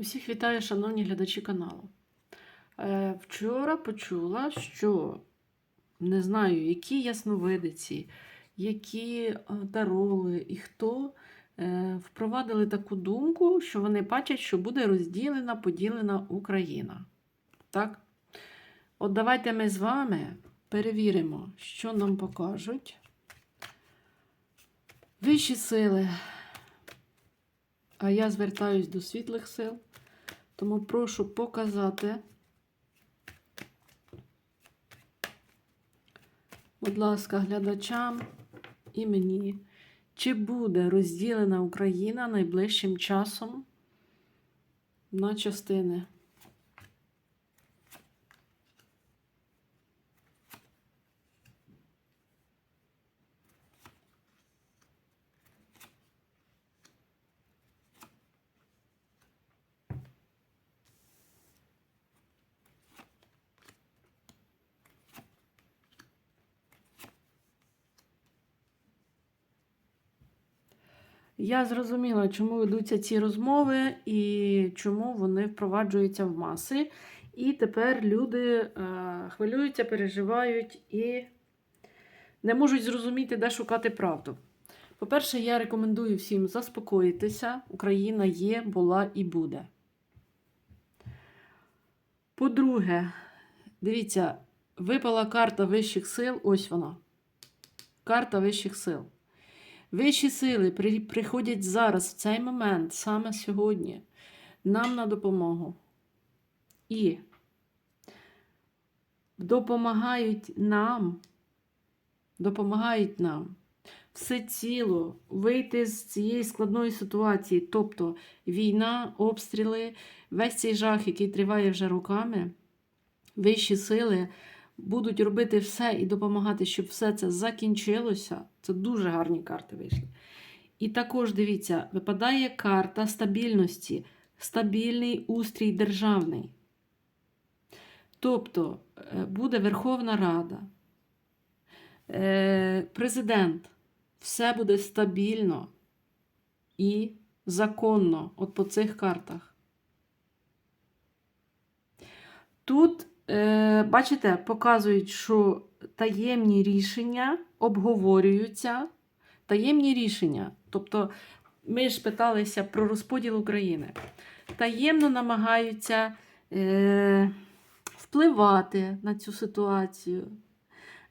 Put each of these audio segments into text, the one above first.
Усіх вітаю, шановні глядачі каналу. Е, вчора почула, що не знаю, які ясновидиці, які е, тароли і хто е, впровадили таку думку, що вони бачать, що буде розділена, поділена Україна. Так? От давайте ми з вами перевіримо, що нам покажуть. Вищі сили. А я звертаюсь до світлих сил, тому прошу показати, будь ласка, глядачам і мені, чи буде розділена Україна найближчим часом на частини. Я зрозуміла, чому ведуться ці розмови і чому вони впроваджуються в маси. І тепер люди е, хвилюються, переживають і не можуть зрозуміти, де шукати правду. По-перше, я рекомендую всім заспокоїтися. Україна є, була і буде. По-друге, дивіться, випала карта вищих сил. Ось вона. Карта вищих сил. Вищі сили при- приходять зараз, в цей момент, саме сьогодні, нам на допомогу. І допомагають нам, допомагають нам все ціло вийти з цієї складної ситуації. Тобто війна, обстріли, весь цей жах, який триває вже роками, вищі сили будуть робити все і допомагати, щоб все це закінчилося. Це дуже гарні карти вийшли. І також дивіться, випадає карта стабільності, стабільний устрій державний. Тобто е, буде Верховна Рада, е, президент, все буде стабільно і законно, от по цих картах. Тут, бачите, показують, що таємні рішення обговорюються. Таємні рішення. Тобто, ми ж питалися про розподіл України. Таємно намагаються е, впливати на цю ситуацію.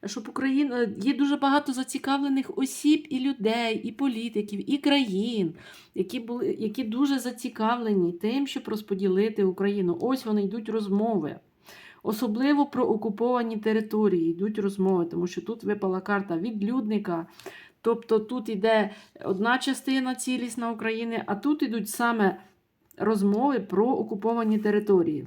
Щоб Україна є дуже багато зацікавлених осіб і людей, і політиків, і країн, які були, які дуже зацікавлені тим, щоб розподілити Україну. Ось вони йдуть розмови. Особливо про окуповані території йдуть розмови, тому що тут випала карта відлюдника. Тобто тут йде одна частина цілісна України, а тут йдуть саме розмови про окуповані території.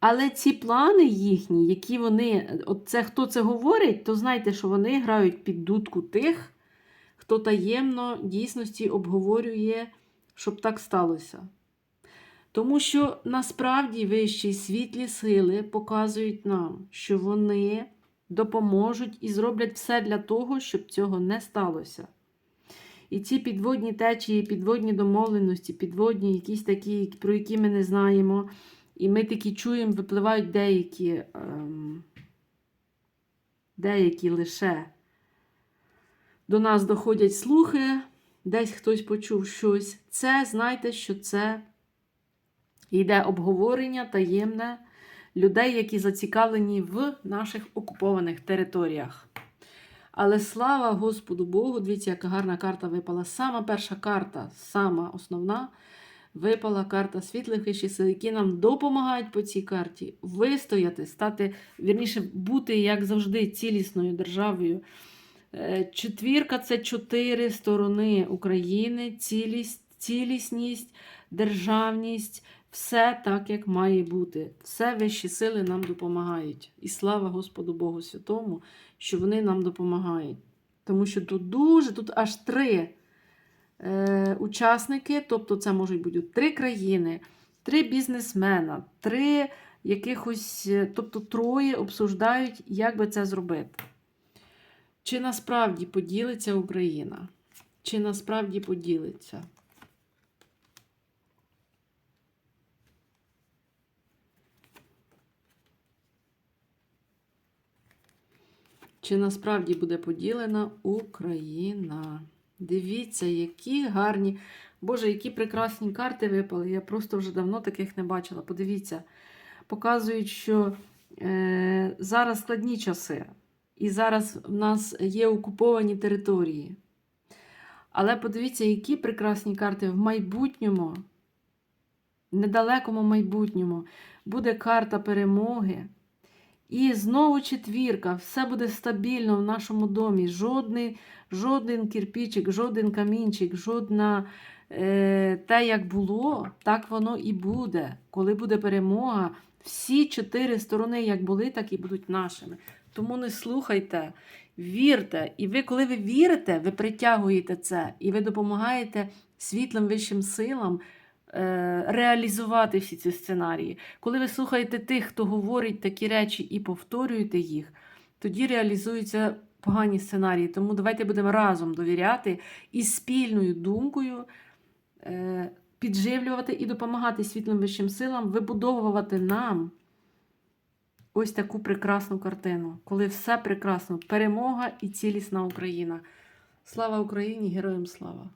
Але ці плани їхні, які вони, от це хто це говорить, то знайте, що вони грають під дудку тих, хто таємно дійсності обговорює, щоб так сталося. Тому що насправді вищі світлі сили показують нам, що вони допоможуть і зроблять все для того, щоб цього не сталося. І ці підводні течії, підводні домовленості, підводні якісь такі, про які ми не знаємо, і ми такі чуємо, випливають деякі, ем, деякі лише до нас доходять слухи, десь хтось почув щось. Це знайте, що це йде обговорення таємне людей, які зацікавлені в наших окупованих територіях. Але слава Господу Богу, дивіться, яка гарна карта випала. Сама перша карта, сама основна, випала карта світлих вищих які нам допомагають по цій карті вистояти, стати, вірніше, бути, як завжди, цілісною державою. Е, Четвірка це чотири сторони України, цілість, цілісність, державність, все так, як має бути. Все вищі сили нам допомагають. І слава Господу Богу Святому, що вони нам допомагають. Тому що тут дуже, тут аж три е, учасники, тобто це можуть бути три країни, три бізнесмена, три якихось, е, тобто троє обсуждають, як би це зробити. Чи насправді поділиться Україна? Чи насправді поділиться? Чи насправді буде поділена Україна. Дивіться, які гарні, Боже, які прекрасні карти випали. Я просто вже давно таких не бачила. Подивіться, показують, що е, зараз складні часи, і зараз в нас є окуповані території. Але подивіться, які прекрасні карти в майбутньому, недалекому майбутньому буде карта перемоги. І знову четвірка, все буде стабільно в нашому домі. Жодний, жоден кирпичик, жоден камінчик, жодна е, те, як було, так воно і буде. Коли буде перемога, всі чотири сторони, як були, так і будуть нашими. Тому не слухайте, вірте. І ви, коли ви вірите, ви притягуєте це, і ви допомагаєте світлим вищим силам реалізувати всі ці сценарії. Коли ви слухаєте тих, хто говорить такі речі і повторюєте їх, тоді реалізуються погані сценарії. Тому давайте будемо разом довіряти і спільною думкою е, підживлювати і допомагати світлим вищим силам вибудовувати нам ось таку прекрасну картину, коли все прекрасно, перемога і цілісна Україна. Слава Україні, героям слава!